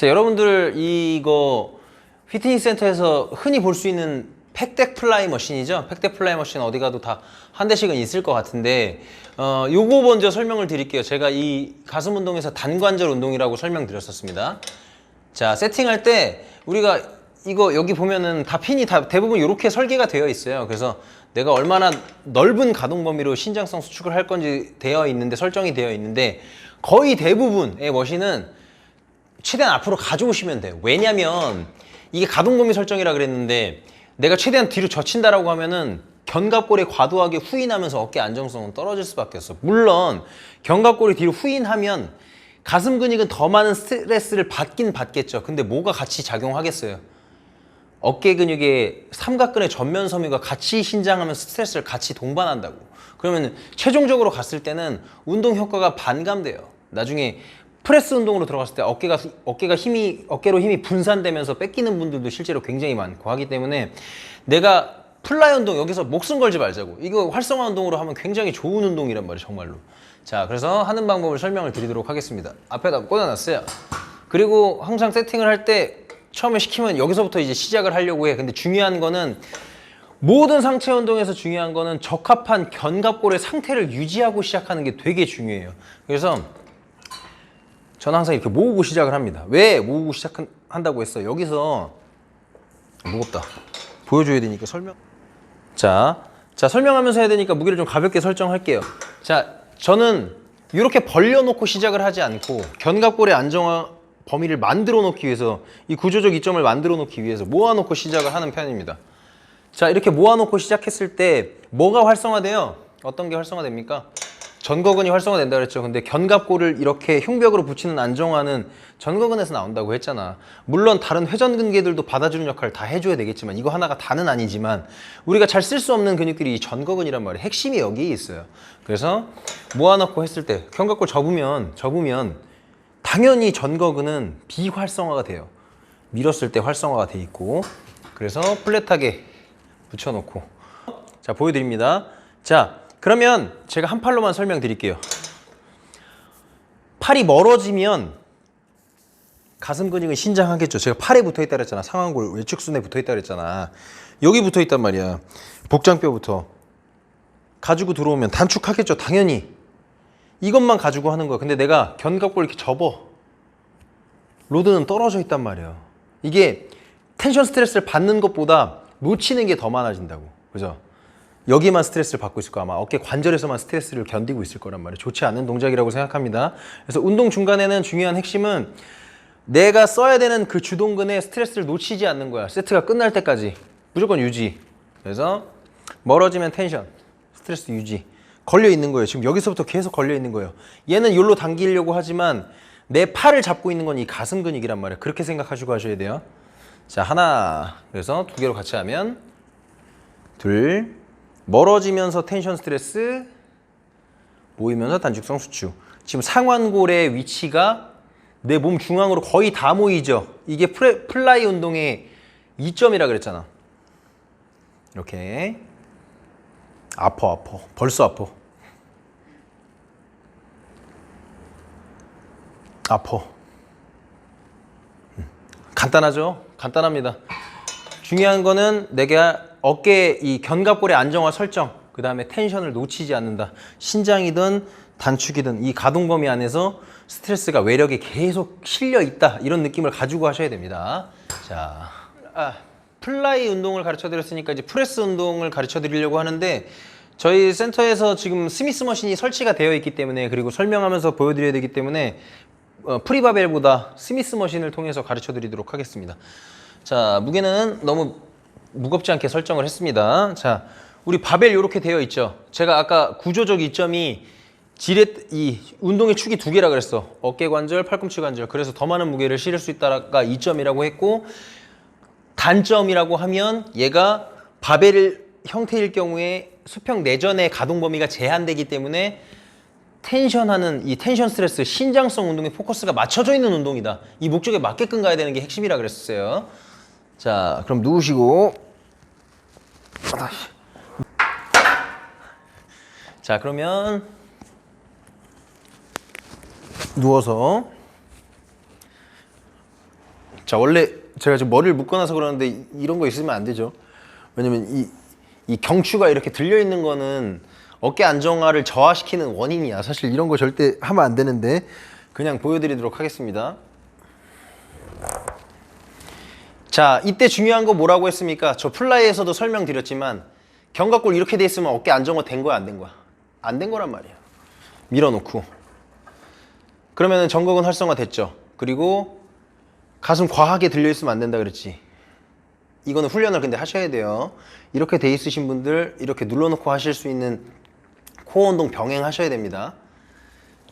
자, 여러분들 이거 피트니스 센터에서 흔히 볼 수 있는 팩덱 플라이 머신이죠. 팩덱 플라이 머신 어디 가도 다 한 대씩은 있을 것 같은데 어, 요거 먼저 설명을 드릴게요. 제가 이 가슴 운동에서 단관절 운동이라고 설명드렸었습니다. 자, 세팅할 때 우리가 이거 여기 보면은 다 핀이 다 대부분 이렇게 설계가 되어 있어요. 그래서 내가 얼마나 넓은 가동 범위로 신장성 수축을 할 건지 되어 있는데 설정이 되어 있는데 거의 대부분의 머신은 최대한 앞으로 가져오시면 돼요. 왜냐면 이게 가동 범위 설정이라 그랬는데 내가 최대한 뒤로 젖힌다라고 하면은 견갑골이 과도하게 후인하면서 어깨 안정성은 떨어질 수밖에 없어. 물론 견갑골이 뒤로 후인하면 가슴 근육은 더 많은 스트레스를 받긴 받겠죠. 근데 뭐가 같이 작용하겠어요? 어깨 근육의 삼각근의 전면 섬유가 같이 신장하면서 스트레스를 같이 동반한다고. 그러면 최종적으로 갔을 때는 운동 효과가 반감돼요. 나중에 프레스 운동으로 들어갔을 때 어깨가 어깨가 힘이 어깨로 힘이 분산되면서 뺏기는 분들도 실제로 굉장히 많고 하기 때문에 내가 플라이 운동 여기서 목숨 걸지 말자고. 이거 활성화 운동으로 하면 굉장히 좋은 운동이란 말이에요, 정말로. 자, 그래서 하는 방법을 설명을 드리도록 하겠습니다. 앞에다 꽂아놨어요. 그리고 항상 세팅을 할 때 처음에 시키면 여기서부터 이제 시작을 하려고 해. 근데 중요한 거는 모든 상체 운동에서 중요한 거는 적합한 견갑골의 상태를 유지하고 시작하는 게 되게 중요해요. 그래서 저는 항상 이렇게 모으고 시작을 합니다. 왜 모으고 시작한다고 했어? 여기서 무겁다. 보여줘야 되니까 설명. 자, 자 설명하면서 해야 되니까 무게를 좀 가볍게 설정할게요. 자, 저는 이렇게 벌려놓고 시작을 하지 않고 견갑골의 안정화 범위를 만들어 놓기 위해서 이 구조적 이점을 만들어 놓기 위해서 모아놓고 시작을 하는 편입니다. 자, 이렇게 모아놓고 시작했을 때 뭐가 활성화돼요? 어떤 게 활성화됩니까? 전거근이 활성화된다 그랬죠. 근데 견갑골을 이렇게 흉벽으로 붙이는 안정화는 전거근에서 나온다고 했잖아. 물론 다른 회전근개들도 받아주는 역할을 다 해줘야 되겠지만 이거 하나가 다는 아니지만 우리가 잘 쓸 수 없는 근육들이 이 전거근이란 말이에요. 핵심이 여기에 있어요. 그래서 모아놓고 했을 때 견갑골 접으면 접으면 당연히 전거근은 비활성화가 돼요. 밀었을 때 활성화가 돼 있고 그래서 플랫하게 붙여놓고 자 보여드립니다. 자 그러면 제가 한 팔로만 설명드릴게요. 팔이 멀어지면 가슴 근육은 신장하겠죠. 제가 팔에 붙어 있다 그랬잖아. 상완골 외축순에 붙어 있다 그랬잖아. 여기 붙어 있단 말이야. 복장뼈부터 가지고 들어오면 단축하겠죠. 당연히 이것만 가지고 하는 거야. 근데 내가 견갑골 이렇게 접어. 로드는 떨어져 있단 말이에요. 이게 텐션 스트레스를 받는 것보다 놓치는 게 더 많아진다고. 그죠? 여기만 스트레스를 받고 있을 거 아마 어깨 관절에서만 스트레스를 견디고 있을 거란 말이에요. 좋지 않은 동작이라고 생각합니다. 그래서 운동 중간에는 중요한 핵심은 내가 써야 되는 그 주동근의 스트레스를 놓치지 않는 거야. 세트가 끝날 때까지 무조건 유지. 그래서 멀어지면 텐션, 스트레스 유지. 걸려 있는 거예요. 지금 여기서부터 계속 걸려 있는 거예요. 얘는 요로 당기려고 하지만 내 팔을 잡고 있는 건 이 가슴 근육이란 말이에요. 그렇게 생각하시고 하셔야 돼요. 자, 하나. 그래서 두 개로 같이 하면 둘. 멀어지면서 텐션 스트레스, 모이면서 단축성 수축. 지금 상완골의 위치가 내 몸 중앙으로 거의 다 모이죠. 이게 프레, 플라이 운동의 이점이라 그랬잖아. 이렇게. 아파, 아파. 벌써 아파. 아파. 음, 간단하죠? 간단합니다. 중요한 거는 내가 어깨 이 견갑골의 안정화 설정, 그 다음에 텐션을 놓치지 않는다. 신장이든 단축이든 이 가동 범위 안에서 스트레스가 외력에 계속 실려 있다. 이런 느낌을 가지고 하셔야 됩니다. 자, 아, 플라이 운동을 가르쳐 드렸으니까 이제 프레스 운동을 가르쳐 드리려고 하는데 저희 센터에서 지금 스미스 머신이 설치가 되어 있기 때문에 그리고 설명하면서 보여드려야 되기 때문에 어, 프리바벨보다 스미스 머신을 통해서 가르쳐 드리도록 하겠습니다. 자, 무게는 너무 무겁지 않게 설정을 했습니다. 자, 우리 바벨 이렇게 되어 있죠. 제가 아까 구조적 이점이 지렛 이 운동의 축이 두 개라 그랬어. 어깨 관절, 팔꿈치 관절. 그래서 더 많은 무게를 실을 수 있다가 이점이라고 했고 단점이라고 하면 얘가 바벨 형태일 경우에 수평 내전의 가동 범위가 제한되기 때문에 텐션하는 이 텐션 스트레스 신장성 운동에 포커스가 맞춰져 있는 운동이다. 이 목적에 맞게끔 가야 되는 게 핵심이라 그랬었어요. 자, 그럼 누우시고. 자, 그러면 누워서 자 원래 제가 지금 머리를 묶어놔서 그러는데 이- 이런 거 있으면 안 되죠. 왜냐면 이, 이 경추가 이렇게 들려 있는 거는 어깨 안정화를 저하시키는 원인이야. 사실 이런 거 절대 하면 안 되는데 그냥 보여드리도록 하겠습니다. 자 이때 중요한 거 뭐라고 했습니까? 저 플라이에서도 설명드렸지만 견갑골 이렇게 돼 있으면 어깨 안정화 된 거야 안 된 거야? 안 된 거란 말이야. 밀어놓고 그러면 은 전극은 활성화 됐죠. 그리고 가슴 과하게 들려 있으면 안 된다 그랬지. 이거는 훈련을 근데 하셔야 돼요. 이렇게 돼 있으신 분들 이렇게 눌러놓고 하실 수 있는 코어 운동 병행 하셔야 됩니다.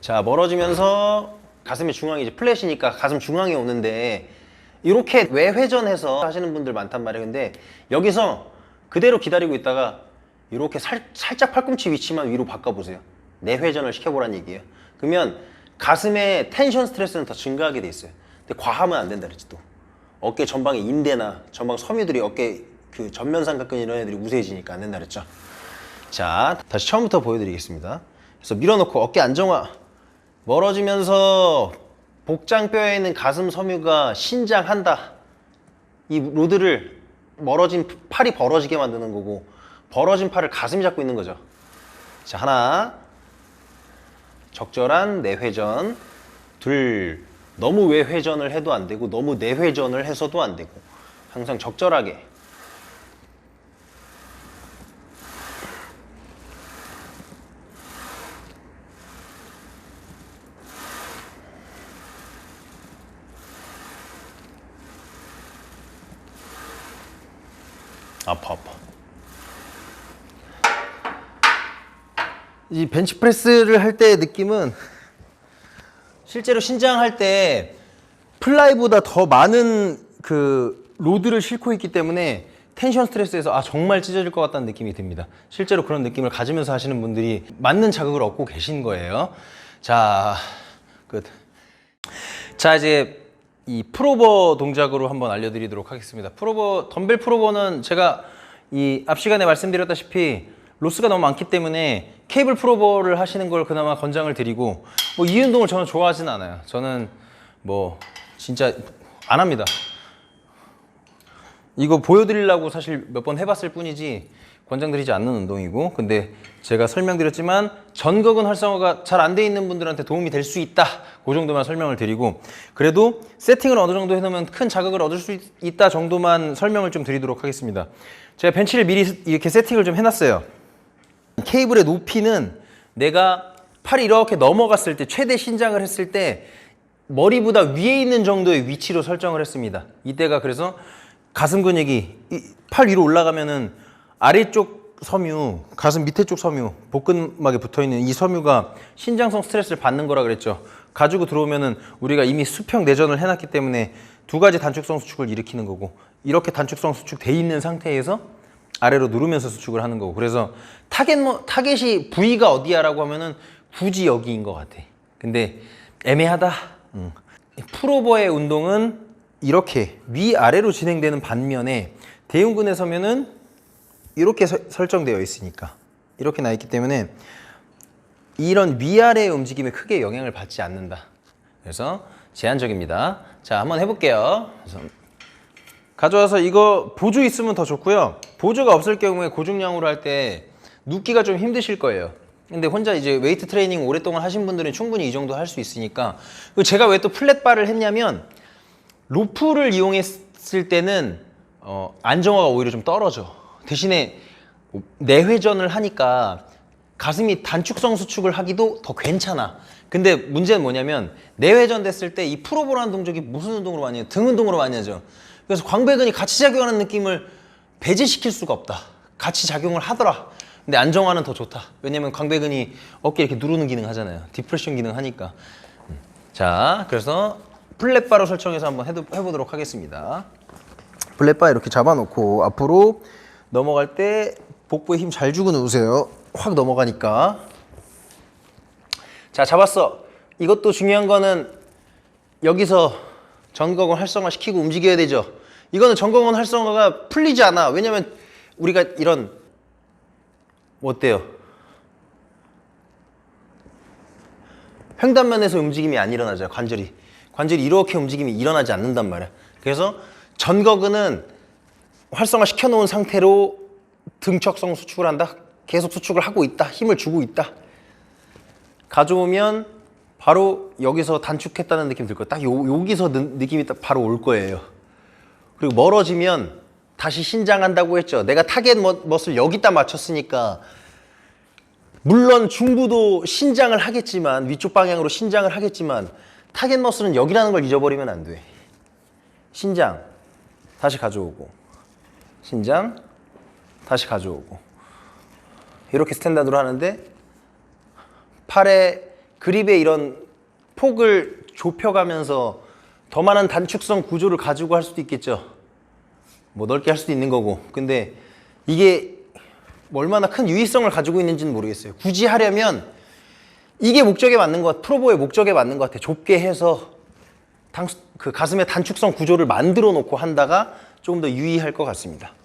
자 멀어지면서 가슴의 중앙이 이제 플랫이니까 가슴 중앙에 오는데 이렇게 외회전해서 하시는 분들 많단 말이에요. 근데 여기서 그대로 기다리고 있다가 이렇게 살, 살짝 팔꿈치 위치만 위로 바꿔보세요. 내회전을 시켜보란 얘기예요. 그러면 가슴의 텐션 스트레스는 더 증가하게 돼 있어요. 근데 과하면 안 된다 그랬지 또. 어깨 전방의 인대나 전방 섬유들이 어깨 그 전면 삼각근 이런 애들이 우세해지니까 안 된다 그랬죠. 자, 다시 처음부터 보여드리겠습니다. 그래서 밀어놓고 어깨 안정화. 멀어지면서 복장뼈에 있는 가슴 섬유가 신장한다. 이 로드를 멀어진 팔이 벌어지게 만드는 거고 벌어진 팔을 가슴이 잡고 있는 거죠. 자, 하나. 적절한 내회전. 둘. 너무 외회전을 해도 안 되고 너무 내회전을 해서도 안 되고 항상 적절하게 아파 아파 이 벤치프레스를 할 때의 느낌은 실제로 신장 할 때 플라이보다 더 많은 그 로드를 싣고 있기 때문에 텐션 스트레스에서 아 정말 찢어질 것 같다는 느낌이 듭니다. 실제로 그런 느낌을 가지면서 하시는 분들이 맞는 자극을 얻고 계신 거예요. 자, 끝. 자 이제 이 프로버 동작으로 한번 알려드리도록 하겠습니다. 프로버 덤벨 프로버는 제가 이 앞 시간에 말씀드렸다시피 로스가 너무 많기 때문에 케이블 프로버를 하시는 걸 그나마 권장을 드리고 뭐 이 운동을 저는 좋아하진 않아요. 저는 뭐 진짜 안 합니다. 이거 보여드리려고 사실 몇 번 해봤을 뿐이지 권장드리지 않는 운동이고 근데 제가 설명드렸지만 전극은 활성화가 잘 안 돼 있는 분들한테 도움이 될 수 있다. 그 정도만 설명을 드리고 그래도 세팅을 어느 정도 해놓으면 큰 자극을 얻을 수 있- 있다 정도만 설명을 좀 드리도록 하겠습니다. 제가 벤치를 미리 이렇게 세팅을 좀 해놨어요. 케이블의 높이는 내가 팔이 이렇게 넘어갔을 때 최대 신장을 했을 때 머리보다 위에 있는 정도의 위치로 설정을 했습니다. 이때가 그래서 가슴 근육이 이팔 위로 올라가면은 아래쪽 섬유, 가슴 밑에 쪽 섬유, 복근막에 붙어 있는 이 섬유가 신장성 스트레스를 받는 거라 그랬죠. 가지고 들어오면은 우리가 이미 수평 내전을 해놨기 때문에 두 가지 단축성 수축을 일으키는 거고 이렇게 단축성 수축 돼 있는 상태에서 아래로 누르면서 수축을 하는 거고 그래서 타겟 뭐 타겟이 부위가 어디야라고 하면은 굳이 여기인 것 같아. 근데 애매하다. 음. 프로버의 운동은 이렇게 위 아래로 진행되는 반면에 대흉근에 서면은 이렇게 서- 설정되어 있으니까 이렇게 나 있기 때문에 이런 위아래의 움직임에 크게 영향을 받지 않는다. 그래서 제한적입니다. 자, 한번 해볼게요. 가져와서 이거 보조 있으면 더 좋고요. 보조가 없을 경우에 고중량으로 할 때 눕기가 좀 힘드실 거예요. 근데 혼자 이제 웨이트 트레이닝 오랫동안 하신 분들은 충분히 이 정도 할 수 있으니까. 제가 왜 또 플랫바를 했냐면 로프를 이용했을 때는 어, 안정화가 오히려 좀 떨어져. 대신에 내회전을 하니까 가슴이 단축성 수축을 하기도 더 괜찮아. 근데 문제는 뭐냐면 내회전 됐을 때 이 프로보라는 동작이 무슨 운동으로 많이 해요? 등 운동으로 많이 하죠. 그래서 광배근이 같이 작용하는 느낌을 배제시킬 수가 없다. 같이 작용을 하더라. 근데 안정화는 더 좋다. 왜냐면 광배근이 어깨 이렇게 누르는 기능 하잖아요. 디프레션 기능 하니까. 음. 자, 그래서 플랫바로 설정해서 한번 해도, 해보도록 하겠습니다. 플랫바 이렇게 잡아놓고 앞으로 넘어갈 때 복부에 힘 잘 주고 누우세요. 확 넘어가니까. 자, 잡았어. 이것도 중요한 거는 여기서 전거근 활성화 시키고 움직여야 되죠. 이거는 전거근 활성화가 풀리지 않아. 왜냐면 우리가 이런 뭐 어때요? 횡단면에서 움직임이 안 일어나죠. 관절이. 관절이 이렇게 움직임이 일어나지 않는단 말이야. 그래서 전거근은 활성화 시켜놓은 상태로 등척성 수축을 한다. 계속 수축을 하고 있다. 힘을 주고 있다. 가져오면 바로 여기서 단축했다는 느낌 들 거예요. 딱 요, 여기서 느, 느낌이 딱 바로 올 거예요. 그리고 멀어지면 다시 신장한다고 했죠. 내가 타겟 멋- 멋을 여기다 맞췄으니까 물론 중부도 신장을 하겠지만 위쪽 방향으로 신장을 하겠지만 타겟 머슬은 여기라는 걸 잊어버리면 안 돼. 신장 다시 가져오고 신장 다시 가져오고 이렇게 스탠다드로 하는데 팔의 그립의 이런 폭을 좁혀가면서 더 많은 단축성 구조를 가지고 할 수도 있겠죠. 뭐 넓게 할 수도 있는 거고. 근데 이게 뭐 얼마나 큰 유의성을 가지고 있는지는 모르겠어요. 굳이 하려면 이게 목적에 맞는 것, 프로보의 목적에 맞는 것 같아. 좁게 해서 당, 그 가슴의 단축성 구조를 만들어 놓고 한다가 조금 더 유의할 것 같습니다.